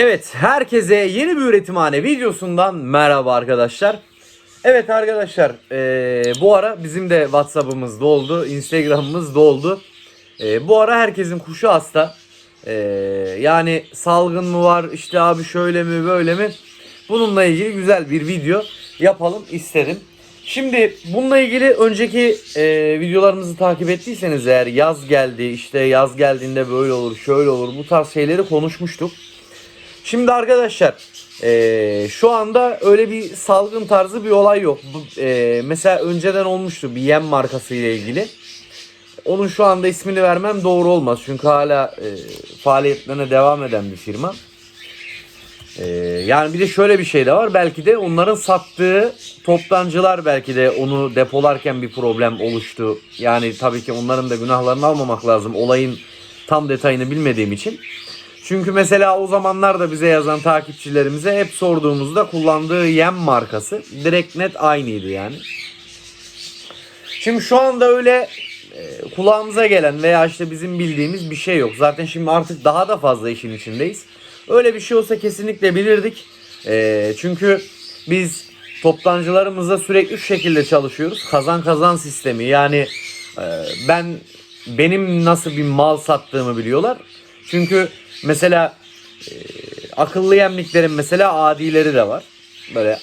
Evet, herkese yeni bir üretimhane videosundan merhaba arkadaşlar. Evet arkadaşlar, eee, bu ara bizim de WhatsApp'ımız doldu, Instagram'ımız doldu. Eee, bu ara herkesin kuşu hasta. Eee, yani salgın mı var, işte abi şöyle mi böyle mi? Bununla ilgili güzel bir video yapalım istedim. Şimdi bununla ilgili önceki eee, videolarımızı takip ettiyseniz eğer yaz geldi, işte yaz geldiğinde böyle olur, şöyle olur bu tarz şeyleri konuşmuştuk. Şimdi arkadaşlar eee, şu anda öyle bir salgın tarzı bir olay yok. Bu, eee, mesela önceden olmuştu bir yem markası ile ilgili. Onun şu anda ismini vermem doğru olmaz. Çünkü hala eee, faaliyetlerine devam eden bir firma. Eee, yani bir de şöyle bir şey de var. Belki de onların sattığı toptancılar belki de onu depolarken bir problem oluştu. Yani tabii ki onların da günahlarını almamak lazım. Olayın tam detayını bilmediğim için. Çünkü mesela o zamanlar da bize yazan takipçilerimize hep sorduğumuzda kullandığı yem markası direkt net aynıydı yani. Şimdi şu anda öyle e, kulağımıza gelen veya işte bizim bildiğimiz bir şey yok. Zaten şimdi artık daha da fazla işin içindeyiz. Öyle bir şey olsa kesinlikle bilirdik. E, çünkü biz toptancılarımızla sürekli şu şekilde çalışıyoruz. Kazan kazan sistemi yani e, ben benim nasıl bir mal sattığımı biliyorlar. Çünkü mesela e, akıllı yemliklerin mesela adileri de var. Böyle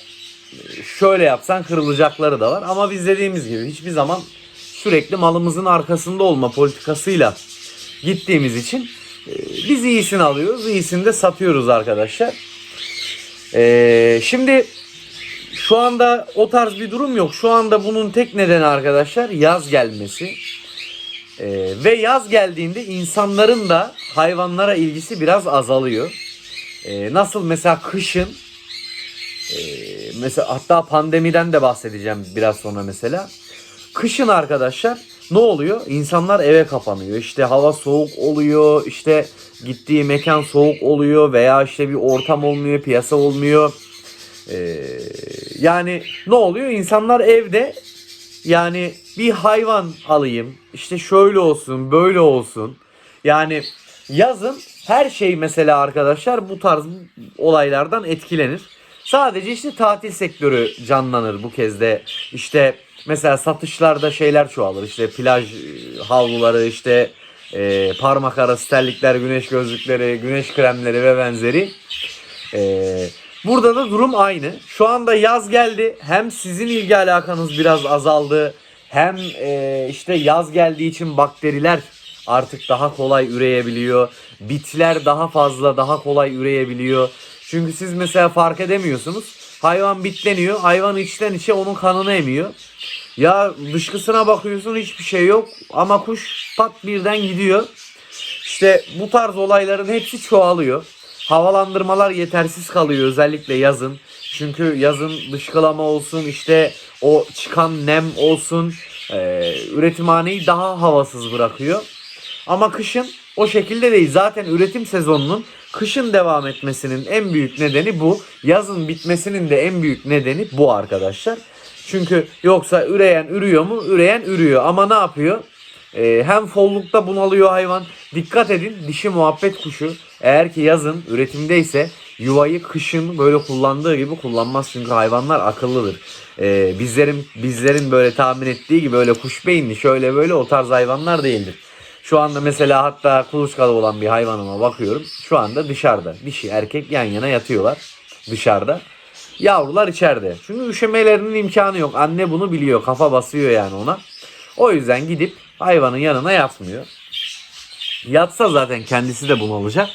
şöyle yapsan kırılacakları da var. Ama biz dediğimiz gibi hiçbir zaman sürekli malımızın arkasında olma politikasıyla gittiğimiz için e, biz iyisini alıyoruz, iyisini de satıyoruz arkadaşlar. E, şimdi şu anda o tarz bir durum yok. Şu anda bunun tek nedeni arkadaşlar yaz gelmesi. Ee, ve yaz geldiğinde insanların da hayvanlara ilgisi biraz azalıyor. Ee, nasıl mesela kışın e, mesela hatta pandemiden de bahsedeceğim biraz sonra mesela. Kışın arkadaşlar ne oluyor? İnsanlar eve kapanıyor. İşte hava soğuk oluyor. işte gittiği mekan soğuk oluyor veya işte bir ortam olmuyor, piyasa olmuyor. Ee, yani ne oluyor? İnsanlar evde yani bir hayvan alayım. işte şöyle olsun, böyle olsun. Yani yazın her şey mesela arkadaşlar bu tarz olaylardan etkilenir. Sadece işte tatil sektörü canlanır bu kez de. İşte mesela satışlarda şeyler çoğalır. İşte plaj e, havluları, işte e, parmak arası terlikler, güneş gözlükleri, güneş kremleri ve benzeri. Ee, burada da durum aynı. Şu anda yaz geldi. Hem sizin ilgi alakanız biraz azaldı. Hem e, işte yaz geldiği için bakteriler artık daha kolay üreyebiliyor. Bitler daha fazla, daha kolay üreyebiliyor. Çünkü siz mesela fark edemiyorsunuz. Hayvan bitleniyor. Hayvan içten içe onun kanını emiyor. Ya dışkısına bakıyorsun hiçbir şey yok. Ama kuş pat birden gidiyor. İşte bu tarz olayların hepsi çoğalıyor. Havalandırmalar yetersiz kalıyor özellikle yazın. Çünkü yazın dışkılama olsun işte o çıkan nem olsun e, üretimhaneyi daha havasız bırakıyor. Ama kışın o şekilde değil. Zaten üretim sezonunun kışın devam etmesinin en büyük nedeni bu. Yazın bitmesinin de en büyük nedeni bu arkadaşlar. Çünkü yoksa üreyen ürüyor mu? Üreyen ürüyor. Ama ne yapıyor? Ee, hem follukta bunalıyor hayvan. Dikkat edin dişi muhabbet kuşu eğer ki yazın üretimdeyse yuvayı kışın böyle kullandığı gibi kullanmaz. Çünkü hayvanlar akıllıdır. Ee, bizlerin bizlerin böyle tahmin ettiği gibi öyle kuş beyinli şöyle böyle o tarz hayvanlar değildir. Şu anda mesela hatta kuluçkalı olan bir hayvanıma bakıyorum. Şu anda dışarıda. Dişi erkek yan yana yatıyorlar dışarıda. Yavrular içeride. Çünkü üşümelerinin imkanı yok. Anne bunu biliyor. Kafa basıyor yani ona. O yüzden gidip hayvanın yanına yatmıyor. Yatsa zaten kendisi de bunalacak.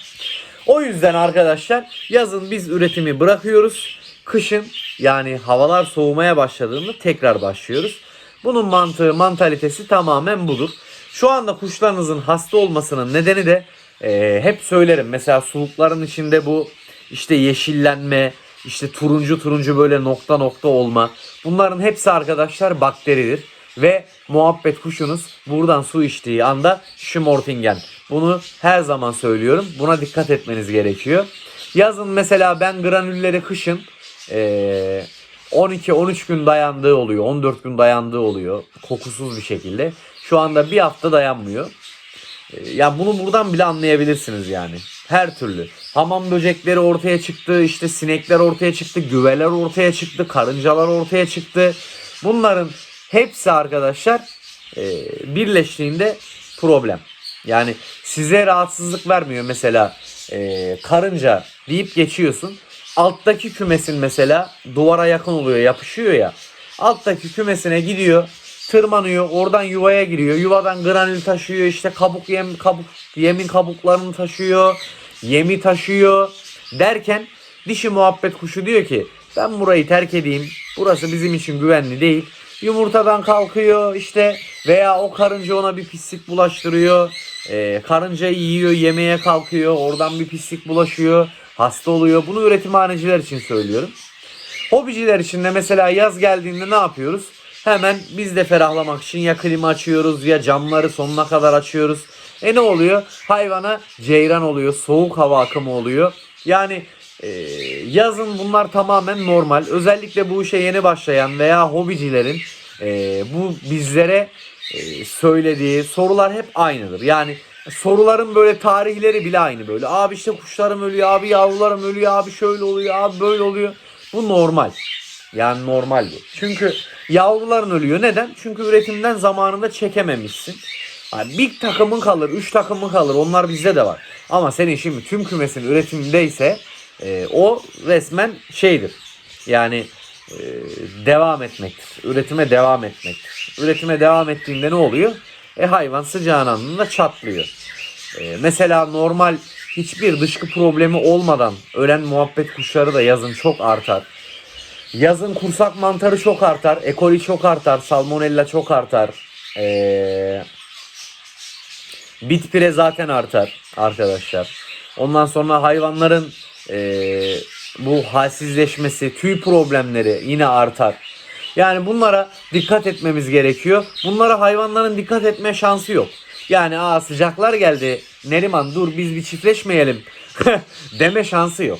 O yüzden arkadaşlar yazın biz üretimi bırakıyoruz. Kışın yani havalar soğumaya başladığında tekrar başlıyoruz. Bunun mantığı, mantalitesi tamamen budur. Şu anda kuşlarınızın hasta olmasının nedeni de e, hep söylerim. Mesela sulukların içinde bu işte yeşillenme, işte turuncu turuncu böyle nokta nokta olma. Bunların hepsi arkadaşlar bakteridir. Ve muhabbet kuşunuz buradan su içtiği anda şımortingen. Bunu her zaman söylüyorum. Buna dikkat etmeniz gerekiyor. Yazın mesela ben granülleri kışın eee 12-13 gün dayandığı oluyor. 14 gün dayandığı oluyor. Kokusuz bir şekilde. Şu anda bir hafta dayanmıyor. Ee, Ya bunu buradan bile anlayabilirsiniz yani. Her türlü. Hamam böcekleri ortaya çıktı, işte sinekler ortaya çıktı, güveler ortaya çıktı, karıncalar ortaya çıktı. Bunların hepsi arkadaşlar e, birleştiğinde problem. Yani size rahatsızlık vermiyor mesela e, karınca deyip geçiyorsun. Alttaki kümesin mesela duvara yakın oluyor yapışıyor ya. Alttaki kümesine gidiyor tırmanıyor oradan yuvaya giriyor. Yuvadan granül taşıyor işte kabuk yem kabuk yemin kabuklarını taşıyor. Yemi taşıyor derken dişi muhabbet kuşu diyor ki ben burayı terk edeyim. Burası bizim için güvenli değil. Yumurtadan kalkıyor işte veya o karınca ona bir pislik bulaştırıyor. Ee, karıncayı yiyor yemeye kalkıyor. Oradan bir pislik bulaşıyor. Hasta oluyor. Bunu üretimhaneciler için söylüyorum. Hobiciler için de mesela yaz geldiğinde ne yapıyoruz? Hemen biz de ferahlamak için ya klima açıyoruz ya camları sonuna kadar açıyoruz. E ne oluyor? Hayvana ceyran oluyor, soğuk hava akımı oluyor. Yani e, yazın bunlar tamamen normal. Özellikle bu işe yeni başlayan veya hobicilerin e, bu bizlere e, söylediği sorular hep aynıdır. Yani soruların böyle tarihleri bile aynı böyle. Abi işte kuşlarım ölüyor, abi yavrularım ölüyor, abi şöyle oluyor, abi böyle oluyor. Bu normal. Yani normal bu. Çünkü yavruların ölüyor. Neden? Çünkü üretimden zamanında çekememişsin. Yani bir takımın kalır, üç takımın kalır. Onlar bizde de var. Ama senin şimdi tüm kümesin üretimindeyse e, o resmen şeydir. Yani e, devam etmektir. Üretime devam etmektir. Üretime devam ettiğinde ne oluyor? E hayvan sıcağın anında çatlıyor. E, mesela normal hiçbir dışkı problemi olmadan ölen muhabbet kuşları da yazın çok artar. Yazın kursak mantarı çok artar. E. coli çok artar. Salmonella çok artar. Ee, bit pire zaten artar arkadaşlar. Ondan sonra hayvanların ee, bu halsizleşmesi, tüy problemleri yine artar. Yani bunlara dikkat etmemiz gerekiyor. Bunlara hayvanların dikkat etme şansı yok. Yani aa sıcaklar geldi. Neriman dur biz bir çiftleşmeyelim deme şansı yok.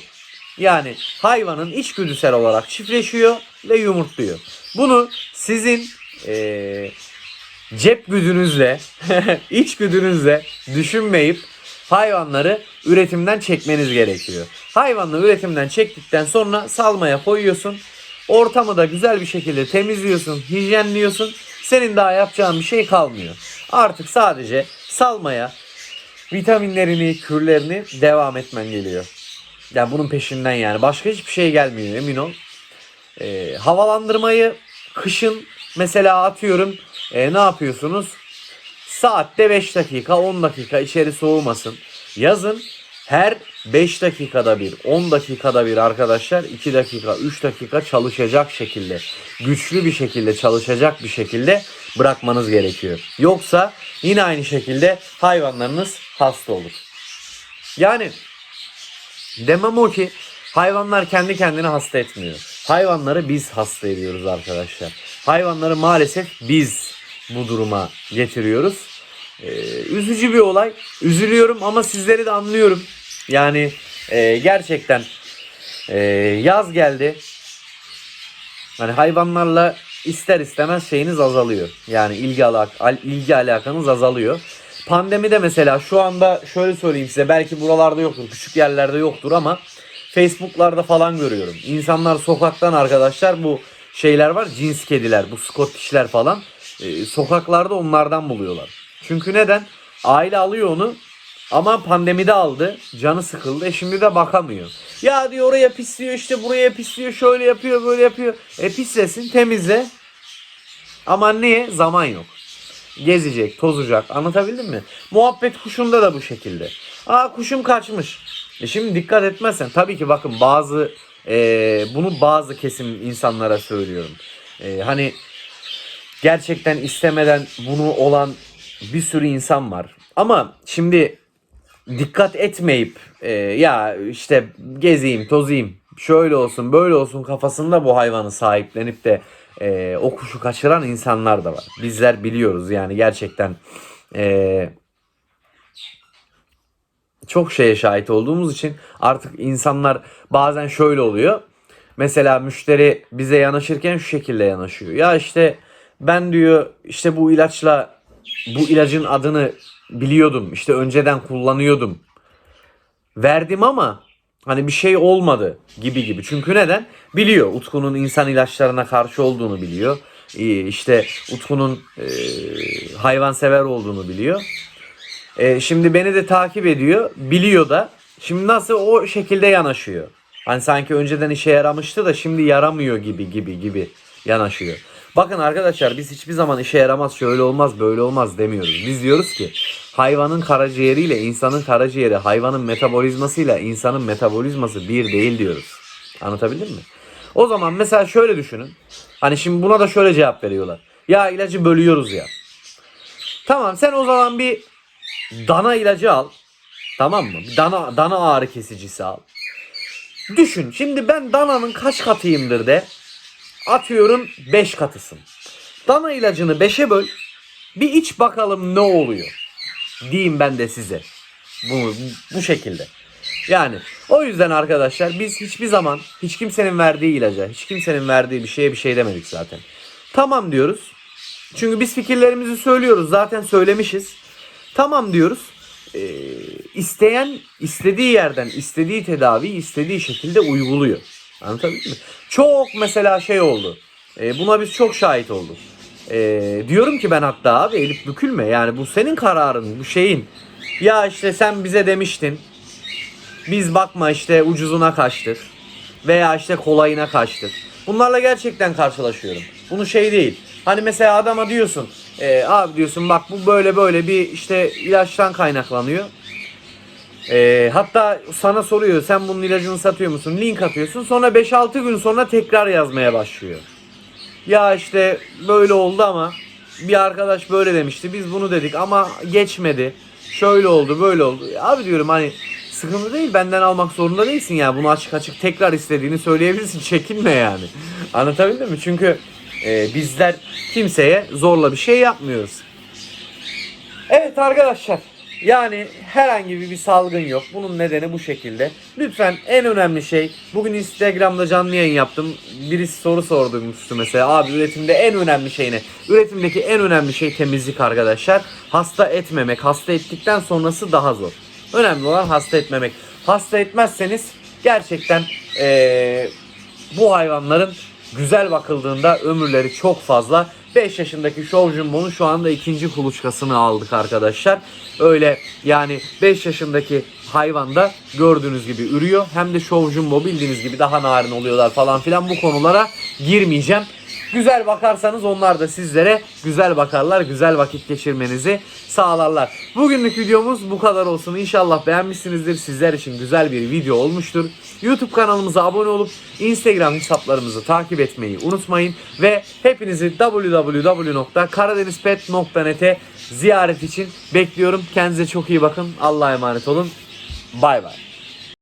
Yani hayvanın içgüdüsel olarak çiftleşiyor ve yumurtluyor. Bunu sizin eee, cep güdünüzle, içgüdünüzle düşünmeyip hayvanları üretimden çekmeniz gerekiyor. Hayvanları üretimden çektikten sonra salmaya koyuyorsun. Ortamı da güzel bir şekilde temizliyorsun, hijyenliyorsun. Senin daha yapacağın bir şey kalmıyor. Artık sadece salmaya vitaminlerini, kürlerini devam etmen geliyor. Yani bunun peşinden yani. Başka hiçbir şey gelmiyor emin ol. Ee, havalandırmayı kışın mesela atıyorum e, ne yapıyorsunuz? Saatte 5 dakika 10 dakika içeri soğumasın. Yazın her 5 dakikada bir 10 dakikada bir arkadaşlar 2 dakika 3 dakika çalışacak şekilde güçlü bir şekilde çalışacak bir şekilde bırakmanız gerekiyor. Yoksa yine aynı şekilde hayvanlarınız hasta olur. Yani Demem o ki hayvanlar kendi kendine hasta etmiyor. Hayvanları biz hasta ediyoruz arkadaşlar. Hayvanları maalesef biz bu duruma getiriyoruz. Ee, üzücü bir olay. Üzülüyorum ama sizleri de anlıyorum. Yani e, gerçekten e, yaz geldi. Hani hayvanlarla ister istemez şeyiniz azalıyor. Yani ilgi, alak al- ilgi alakanız azalıyor. Pandemide mesela şu anda şöyle söyleyeyim size belki buralarda yoktur küçük yerlerde yoktur ama Facebook'larda falan görüyorum. İnsanlar sokaktan arkadaşlar bu şeyler var cins kediler bu Scottish'ler falan e, sokaklarda onlardan buluyorlar. Çünkü neden? Aile alıyor onu ama pandemide aldı. Canı sıkıldı. E şimdi de bakamıyor. Ya diyor oraya pisliyor işte buraya pisliyor şöyle yapıyor böyle yapıyor. E pislesin temizle. Ama niye? Zaman yok gezecek, tozacak. Anlatabildim mi? Muhabbet kuşunda da bu şekilde. Aa kuşum kaçmış. E şimdi dikkat etmezsen tabii ki bakın bazı e, bunu bazı kesim insanlara söylüyorum. E, hani gerçekten istemeden bunu olan bir sürü insan var. Ama şimdi dikkat etmeyip e, ya işte gezeyim, tozayım, şöyle olsun, böyle olsun kafasında bu hayvanı sahiplenip de e, o kuşu kaçıran insanlar da var. Bizler biliyoruz yani gerçekten e, çok şeye şahit olduğumuz için artık insanlar bazen şöyle oluyor. Mesela müşteri bize yanaşırken şu şekilde yanaşıyor. Ya işte ben diyor işte bu ilaçla bu ilacın adını biliyordum. İşte önceden kullanıyordum. verdim ama hani bir şey olmadı gibi gibi. Çünkü neden? Biliyor Utku'nun insan ilaçlarına karşı olduğunu biliyor. İşte Utku'nun e, hayvansever olduğunu biliyor. E, şimdi beni de takip ediyor. Biliyor da. Şimdi nasıl o şekilde yanaşıyor. Hani sanki önceden işe yaramıştı da şimdi yaramıyor gibi gibi gibi yanaşıyor. Bakın arkadaşlar biz hiçbir zaman işe yaramaz şöyle olmaz böyle olmaz demiyoruz. Biz diyoruz ki hayvanın karaciğeriyle insanın karaciğeri hayvanın metabolizmasıyla insanın metabolizması bir değil diyoruz. Anlatabildim mi? O zaman mesela şöyle düşünün. Hani şimdi buna da şöyle cevap veriyorlar. Ya ilacı bölüyoruz ya. Tamam sen o zaman bir dana ilacı al. Tamam mı? Bir Dana, dana ağrı kesicisi al. Düşün şimdi ben dananın kaç katıyımdır de atıyorum 5 katısın. Dana ilacını 5'e böl. Bir iç bakalım ne oluyor. Diyeyim ben de size. Bu, bu şekilde. Yani o yüzden arkadaşlar biz hiçbir zaman hiç kimsenin verdiği ilaca, hiç kimsenin verdiği bir şeye bir şey demedik zaten. Tamam diyoruz. Çünkü biz fikirlerimizi söylüyoruz. Zaten söylemişiz. Tamam diyoruz. Ee, isteyen istediği yerden istediği tedaviyi istediği şekilde uyguluyor. Anlatabildim mi? Çok mesela şey oldu. Ee, buna biz çok şahit olduk. Ee, diyorum ki ben hatta abi elip bükülme. Yani bu senin kararın, bu şeyin. Ya işte sen bize demiştin. Biz bakma işte ucuzuna kaçtık. Veya işte kolayına kaçtık. Bunlarla gerçekten karşılaşıyorum. Bunu şey değil. Hani mesela adama diyorsun. "E, abi diyorsun bak bu böyle böyle bir işte ilaçtan kaynaklanıyor. E, hatta sana soruyor sen bunun ilacını satıyor musun? Link atıyorsun. Sonra 5-6 gün sonra tekrar yazmaya başlıyor. Ya işte böyle oldu ama bir arkadaş böyle demişti. Biz bunu dedik ama geçmedi. Şöyle oldu böyle oldu. Abi diyorum hani sıkıntı değil benden almak zorunda değilsin ya. Bunu açık açık tekrar istediğini söyleyebilirsin. Çekinme yani. Anlatabildim mi? Çünkü e, bizler kimseye zorla bir şey yapmıyoruz. Evet arkadaşlar. Yani herhangi bir salgın yok. Bunun nedeni bu şekilde. Lütfen en önemli şey bugün Instagram'da canlı yayın yaptım. Birisi soru sormuştu mesela. Abi üretimde en önemli şey ne? Üretimdeki en önemli şey temizlik arkadaşlar. Hasta etmemek. Hasta ettikten sonrası daha zor. Önemli olan hasta etmemek. Hasta etmezseniz gerçekten eee, bu hayvanların güzel bakıldığında ömürleri çok fazla. 5 yaşındaki Show Jumbo'nun şu anda ikinci kuluçkasını aldık arkadaşlar. Öyle yani 5 yaşındaki hayvan da gördüğünüz gibi ürüyor. Hem de Show Jumbo bildiğiniz gibi daha narin oluyorlar falan filan bu konulara girmeyeceğim. Güzel bakarsanız onlar da sizlere güzel bakarlar, güzel vakit geçirmenizi sağlarlar. Bugünlük videomuz bu kadar olsun. İnşallah beğenmişsinizdir. Sizler için güzel bir video olmuştur. YouTube kanalımıza abone olup Instagram hesaplarımızı takip etmeyi unutmayın. Ve hepinizi www.karadenizpet.net'e ziyaret için bekliyorum. Kendinize çok iyi bakın. Allah'a emanet olun. Bay bay.